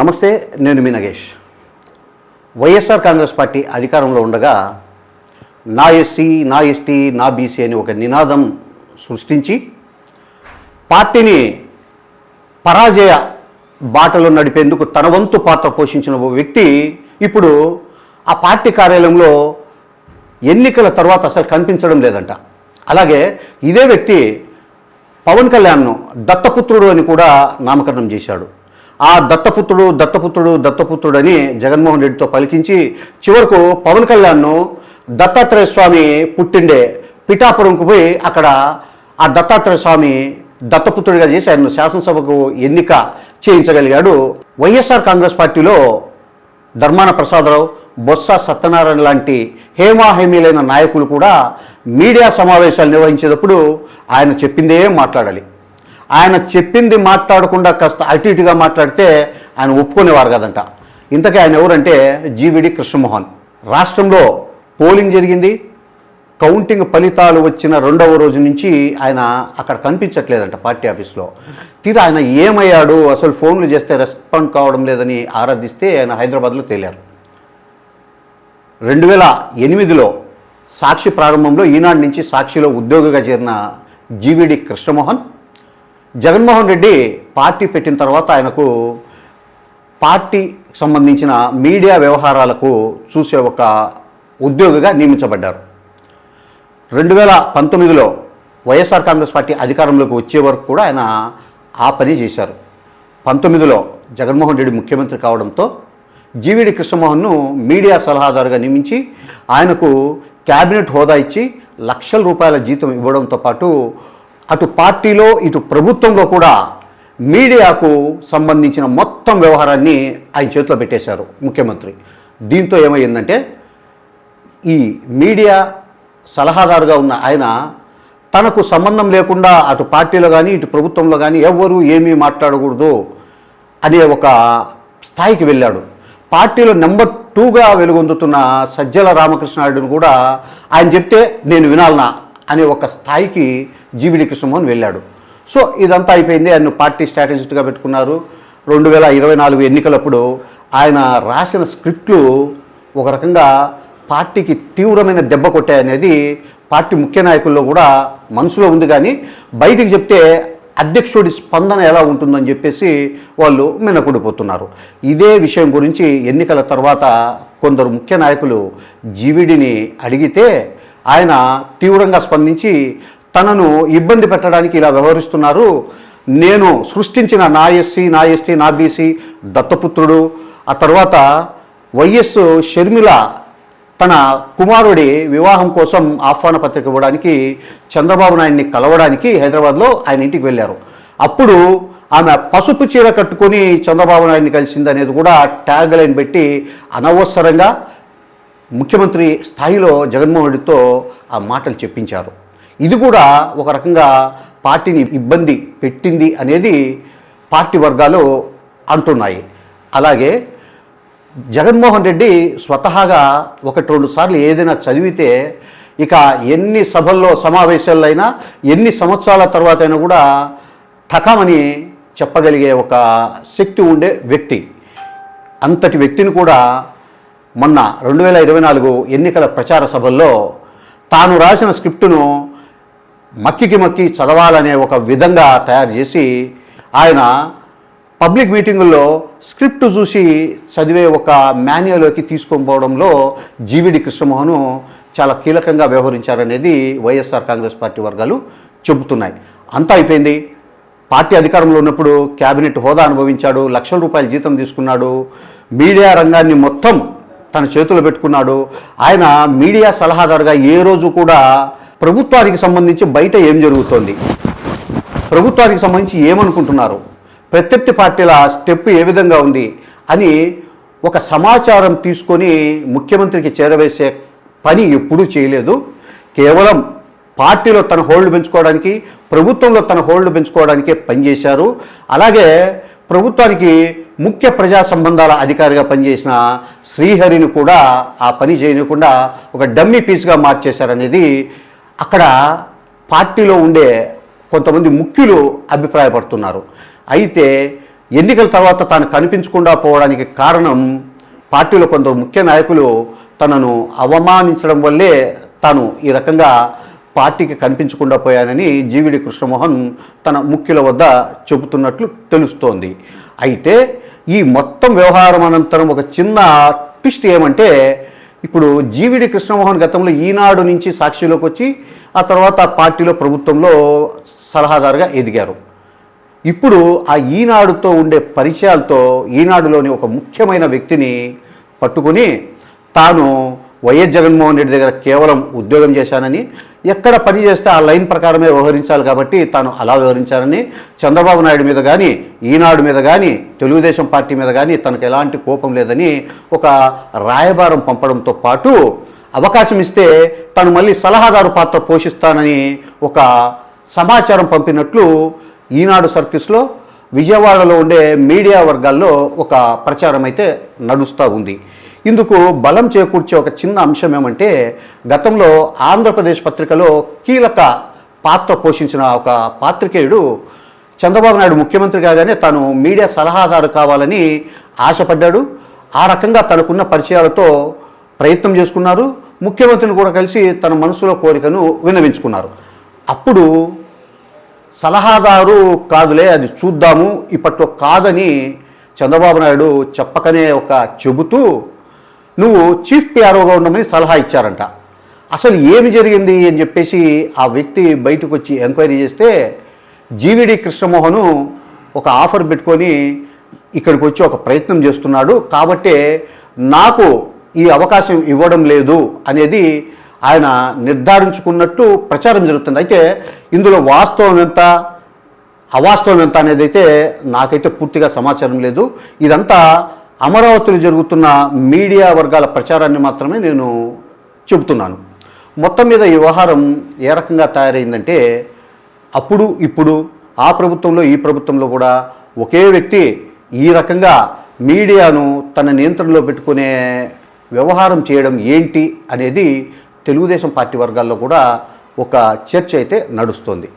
నమస్తే నేను మీ నగేష్. వైఎస్ఆర్ కాంగ్రెస్ పార్టీ అధికారంలో ఉండగా నా ఎస్సీ నా ఎస్టీ నా బీసీ అని ఒక నినాదం సృష్టించి పార్టీని పరాజయ బాటలో నడిపేందుకు తన వంతు పాత్ర పోషించిన ఓ వ్యక్తి ఇప్పుడు ఆ పార్టీ కార్యాలయంలో ఎన్నికల తర్వాత అసలు కనిపించడం లేదంట. అలాగే ఇదే వ్యక్తి పవన్ కళ్యాణ్ను దత్తపుత్రుడు అని కూడా నామకరణం చేశాడు. ఆ దత్తపుత్రుడు దత్తపుత్రుడు దత్తపుత్రుడు అని జగన్మోహన్ రెడ్డితో పలికించి చివరకు పవన్ కళ్యాణ్ను దత్తాత్రేయ స్వామి పుట్టిండే పిఠాపురంకు పోయి అక్కడ ఆ దత్తాత్రేయ స్వామి దత్తపుత్రుడిగా చేసి ఆయన శాసనసభకు ఎన్నిక చేయించగలిగాడు. వైఎస్ఆర్ కాంగ్రెస్ పార్టీలో ధర్మాన ప్రసాదరావు బొత్స సత్యనారాయణ లాంటి హేమాహేమీలైన నాయకులు కూడా మీడియా సమావేశాలు నిర్వహించేటప్పుడు ఆయన చెప్పిందే మాట్లాడాలి. ఆయన చెప్పింది మాట్లాడకుండా కాస్త అటు ఇటుగా మాట్లాడితే ఆయన ఒప్పుకునేవారు కదంట. ఇంతకీ ఆయన ఎవరంటే జీవిడి కృష్ణమోహన్. రాష్ట్రంలో పోలింగ్ జరిగింది. కౌంటింగ్ ఫలితాలు వచ్చిన రెండవ రోజు నుంచి ఆయన అక్కడ కనిపించట్లేదంట పార్టీ ఆఫీస్లో. తీరా ఆయన ఏమయ్యాడు? అసలు ఫోన్లు చేస్తే రెస్పాండ్ కావడం లేదని ఆరాధిస్తే ఆయన హైదరాబాద్లో తేలారు. రెండు వేల ఎనిమిదిలో సాక్షి ప్రారంభంలో ఈనాడు నుంచి సాక్షిలో ఉద్యోగిగా చేరిన జీవిడి కృష్ణమోహన్ జగన్మోహన్ రెడ్డి పార్టీ పెట్టిన తర్వాత ఆయనకు పార్టీ సంబంధించిన మీడియా వ్యవహారాలకు చూసే ఒక ఉద్యోగిగా నియమించబడ్డారు. రెండు వేల పంతొమ్మిదిలో వైఎస్ఆర్ కాంగ్రెస్ పార్టీ అధికారంలోకి వచ్చే వరకు కూడా ఆయన ఆ పని చేశారు. పంతొమ్మిదిలో జగన్మోహన్ రెడ్డి ముఖ్యమంత్రి కావడంతో జీవీడి కృష్ణమోహన్ను మీడియా సలహాదారుగా నియమించి ఆయనకు క్యాబినెట్ హోదా ఇచ్చి లక్షల రూపాయల జీతం ఇవ్వడంతో పాటు అటు పార్టీలో ఇటు ప్రభుత్వంలో కూడా మీడియాకు సంబంధించిన మొత్తం వ్యవహారాన్ని ఆయన చేతిలో పెట్టేశారు ముఖ్యమంత్రి. దీంతో ఏమైందంటే ఈ మీడియా సలహాదారుగా ఉన్న ఆయన తనకు సంబంధం లేకుండా అటు పార్టీలో కానీ ఇటు ప్రభుత్వంలో కానీ ఎవ్వరూ ఏమీ మాట్లాడకూడదు అనే ఒక స్థాయికి వెళ్ళాడు. పార్టీలో నెంబర్ టూగా వెలుగొందుతున్న సజ్జల రామకృష్ణారెడ్డిని కూడా ఆయన చెప్తే నేను వినాలనా అనే ఒక స్థాయికి జీవిడి కృష్ణమోహన్ వెళ్ళాడు. సో ఇదంతా అయిపోయింది. ఆయన పార్టీ స్ట్రాటజిస్ట్గా పెట్టుకున్నారు. రెండు వేల ఇరవై నాలుగు ఎన్నికలప్పుడు ఆయన రాసిన స్క్రిప్ట్లు ఒక రకంగా పార్టీకి తీవ్రమైన దెబ్బ కొట్టాయనేది పార్టీ ముఖ్య నాయకుల్లో కూడా మనసులో ఉంది. కానీ బయటికి చెప్తే అధ్యక్షుడి స్పందన ఎలా ఉంటుందని చెప్పేసి వాళ్ళు మినకుడిపోతున్నారు. ఇదే విషయం గురించి ఎన్నికల తర్వాత కొందరు ముఖ్య నాయకులు జీవిడిని అడిగితే ఆయన తీవ్రంగా స్పందించి తనను ఇబ్బంది పెట్టడానికి ఇలా వ్యవహరిస్తున్నారు. నేను సృష్టించిన నా ఎస్సీ నా ఎస్టీ నా బీసీ దత్తపుత్రుడు. ఆ తర్వాత వైఎస్ షర్మిల తన కుమారుడి వివాహం కోసం ఆహ్వాన పత్రిక ఇవ్వడానికి చంద్రబాబు నాయుడిని కలవడానికి హైదరాబాద్లో ఆయన ఇంటికి వెళ్ళారు. అప్పుడు ఆమె పసుపు చీర కట్టుకొని చంద్రబాబు నాయుడిని కలిసింది అనేది కూడా ట్యాగ్ లైన్ పెట్టి అనవసరంగా ముఖ్యమంత్రి స్థాయిలో జగన్మోహన్ రెడ్డితో ఆ మాటలు చెప్పించారు. ఇది కూడా ఒక రకంగా పార్టీని ఇబ్బంది పెట్టింది అనేది పార్టీ వర్గాలు అంటున్నాయి. అలాగే జగన్మోహన్ రెడ్డి స్వతహాగా ఒకటి రెండు సార్లు ఏదైనా చదివితే ఇక ఎన్ని సభల్లో సమావేశాల్లో అయినా ఎన్ని సంవత్సరాల తర్వాత అయినా కూడా ఠకమని చెప్పగలిగే ఒక శక్తి ఉండే వ్యక్తి. అంతటి వ్యక్తిని కూడా మొన్న రెండు వేల ఇరవై నాలుగు ఎన్నికల ప్రచార సభల్లో తాను రాసిన స్క్రిప్టును మక్కికి మక్కి చదవాలనే ఒక విధంగా తయారు చేసి ఆయన పబ్లిక్ మీటింగుల్లో స్క్రిప్ట్ చూసి చదివే ఒక మాన్యువల్లోకి తీసుకొని పోవడంలో జీవిడి కృష్ణమోహన్ చాలా కీలకంగా వ్యవహరించారనేది వైఎస్ఆర్ కాంగ్రెస్ పార్టీ వర్గాలు చెబుతున్నాయి. అంతా అయిపోయింది. పార్టీ అధికారంలో ఉన్నప్పుడు క్యాబినెట్ హోదా అనుభవించాడు లక్షల రూపాయల జీతం తీసుకున్నాడు మీడియా రంగాన్ని మొత్తం తన చేతులు పెట్టుకున్నాడు. ఆయన మీడియా సలహాదారుగా ఏ రోజు కూడా ప్రభుత్వానికి సంబంధించి బయట ఏం జరుగుతోంది? ప్రభుత్వానికి సంబంధించి ఏమనుకుంటున్నారు? ప్రత్యర్థి పార్టీల స్టెప్ ఏ విధంగా ఉంది? అని ఒక సమాచారం తీసుకొని ముఖ్యమంత్రికి చేరవేసే పని ఎప్పుడూ చేయలేదు. కేవలం పార్టీలో తన హోల్డ్ పెంచుకోవడానికి ప్రభుత్వంలో తన హోల్డ్ పెంచుకోవడానికే పనిచేశారు. అలాగే ప్రభుత్వానికి ముఖ్య ప్రజా సంబంధాల అధికారిగా పనిచేసిన శ్రీహరిని కూడా ఆ పని చేయకుండా ఒక డమ్మీ పీస్గా మార్చేశారనేది అక్కడ పార్టీలో ఉండే కొంతమంది ముఖ్యులు అభిప్రాయపడుతున్నారు. అయితే ఎన్నికల తర్వాత తాను కనిపించకుండా పోవడానికి కారణం పార్టీలో కొందరు ముఖ్య నాయకులు తనను అవమానించడం వల్లే తాను ఈ రకంగా పార్టీకి కనిపించకుండా పోయానని జీవిడి కృష్ణమోహన్ తన ముఖ్యుల వద్ద చెబుతున్నట్లు తెలుస్తోంది. అయితే ఈ మొత్తం వ్యవహారం అనంతరం ఒక చిన్న ట్విస్ట్ ఏమంటే ఇప్పుడు జీవిడి కృష్ణమోహన్ గతంలో ఈనాడు నుంచి సాక్షిలోకి వచ్చి ఆ తర్వాత పార్టీలో ప్రభుత్వంలో సలహాదారుగా ఎదిగారు. ఇప్పుడు ఆ ఈనాడుతో ఉండే పరిచయాలతో ఈనాడులోని ఒక ముఖ్యమైన వ్యక్తిని పట్టుకొని తాను వైఎస్ జగన్మోహన్ రెడ్డి దగ్గర కేవలం ఉద్యోగం చేశానని ఎక్కడ పని చేస్తే ఆ లైన్ ప్రకారమే వ్యవహరించాలి కాబట్టి తాను అలా వ్యవహరించానని చంద్రబాబు నాయుడు మీద కానీ ఈనాడు మీద కానీ తెలుగుదేశం పార్టీ మీద కానీ తనకు ఎలాంటి కోపం లేదని ఒక రాయబారం పంపడంతో పాటు అవకాశం ఇస్తే తను మళ్ళీ సలహాదారు పాత్ర పోషిస్తానని ఒక సమాచారం పంపినట్లు ఈనాడు సర్కిల్స్లో విజయవాడలో ఉండే మీడియా వర్గాల్లో ఒక ప్రచారం అయితే నడుస్తూ ఉంది. ఇందుకు బలం చేకూర్చే ఒక చిన్న అంశం ఏమంటే గతంలో ఆంధ్రప్రదేశ్ పత్రికలో కీలక పాత్ర పోషించిన ఒక పాత్రికేయుడు చంద్రబాబు నాయుడు ముఖ్యమంత్రి కాగానే తాను మీడియా సలహాదారు కావాలని ఆశపడ్డాడు. ఆ రకంగా తనకున్న పరిచయాలతో ప్రయత్నం చేసుకున్నారు. ముఖ్యమంత్రిని కూడా కలిసి తన మనసులో కోరికను విన్నవించుకున్నారు. అప్పుడు సలహాదారు కాదులే అది చూద్దాము ఇప్పట్లో కాదని చంద్రబాబు నాయుడు చెప్పకనే ఒక చెబుతూ నువ్వు చీఫ్ పిఆర్ఓగా ఉండమని సలహా ఇచ్చారంట. అసలు ఏమి జరిగింది అని చెప్పేసి ఆ వ్యక్తి బయటకు వచ్చి ఎంక్వైరీ చేస్తే జీవిడి కృష్ణమోహను ఒక ఆఫర్ పెట్టుకొని ఇక్కడికి వచ్చి ఒక ప్రయత్నం చేస్తున్నాడు. కాబట్టే నాకు ఈ అవకాశం ఇవ్వడం లేదు అనేది ఆయన నిర్ధారించుకున్నట్టు ప్రచారం జరుగుతుంది. అయితే ఇందులో వాస్తవం ఎంత అవాస్తవం ఎంత అనేది అయితే నాకైతే పూర్తిగా సమాచారం లేదు. ఇదంతా అమరావతిలో జరుగుతున్న మీడియా వర్గాల ప్రచారాన్ని మాత్రమే నేను చెబుతున్నాను. మొత్తం మీద ఈ వ్యవహారం ఏ రకంగా తయారైందంటే అప్పుడు ఇప్పుడు ఆ ప్రభుత్వంలో ఈ ప్రభుత్వంలో కూడా ఒకే వ్యక్తి ఈ రకంగా మీడియాను తన నియంత్రణలో పెట్టుకునే వ్యవహారం చేయడం ఏంటి అనేది తెలుగుదేశం పార్టీ వర్గాల్లో కూడా ఒక చర్చ అయితే నడుస్తోంది.